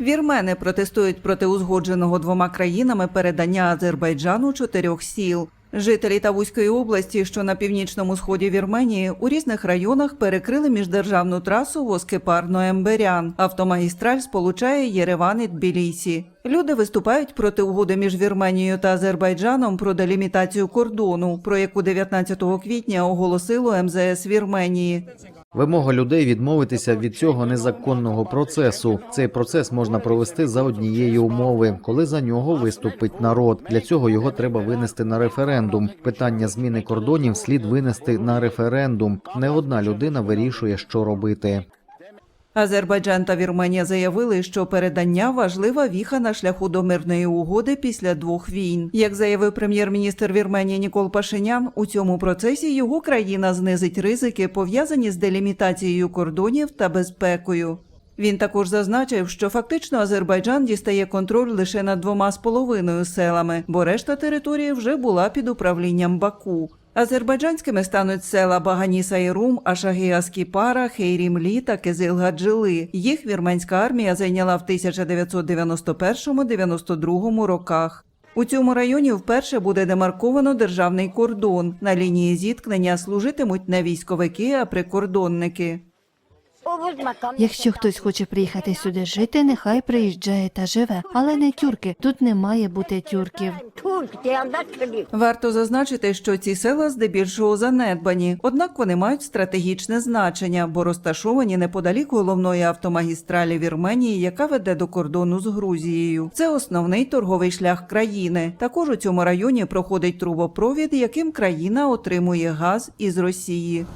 Вірмени протестують проти узгодженого двома країнами передання Азербайджану чотирьох сіл. Жителі Тавузької області, що на північному сході Вірменії, у різних районах перекрили міждержавну трасу Воскепарно-Емберян. Автомагістраль сполучає Єреван і Тбілісі. Люди виступають проти угоди між Вірменією та Азербайджаном про делімітацію кордону, про яку 19 квітня оголосило МЗС Вірменії. Вимога людей відмовитися від цього незаконного процесу. Цей процес можна провести за однієї умови, коли за нього виступить народ. Для цього його треба винести на референдум. Питання зміни кордонів слід винести на референдум. Не одна людина вирішує, що робити. Азербайджан та Вірменія заявили, що передання важлива віха на шляху до мирної угоди після двох війн. Як заявив прем'єр-міністр Вірменії Нікол Пашинян, у цьому процесі його країна знизить ризики, пов'язані з делімітацією кордонів та безпекою. Він також зазначив, що фактично Азербайджан дістає контроль лише над двома з половиною селами, бо решта території вже була під управлінням Баку. Азербайджанськими стануть села Баганіса і Рум, Ашагія Скіпара, Хейрімлі та Кизилгаджили. Їх вірменська армія зайняла в 1991-92 роках. У цьому районі вперше буде демарковано державний кордон. На лінії зіткнення служитимуть не військовики, а прикордонники. Якщо хтось хоче приїхати сюди жити, нехай приїжджає та живе, але не тюрки. Тут не має бути тюрків. Варто зазначити, що ці села здебільшого занедбані, однак вони мають стратегічне значення, бо розташовані неподалік головної автомагістралі Вірменії, яка веде до кордону з Грузією. Це основний торговий шлях країни. Також у цьому районі проходить трубопровід, яким країна отримує газ із Росії.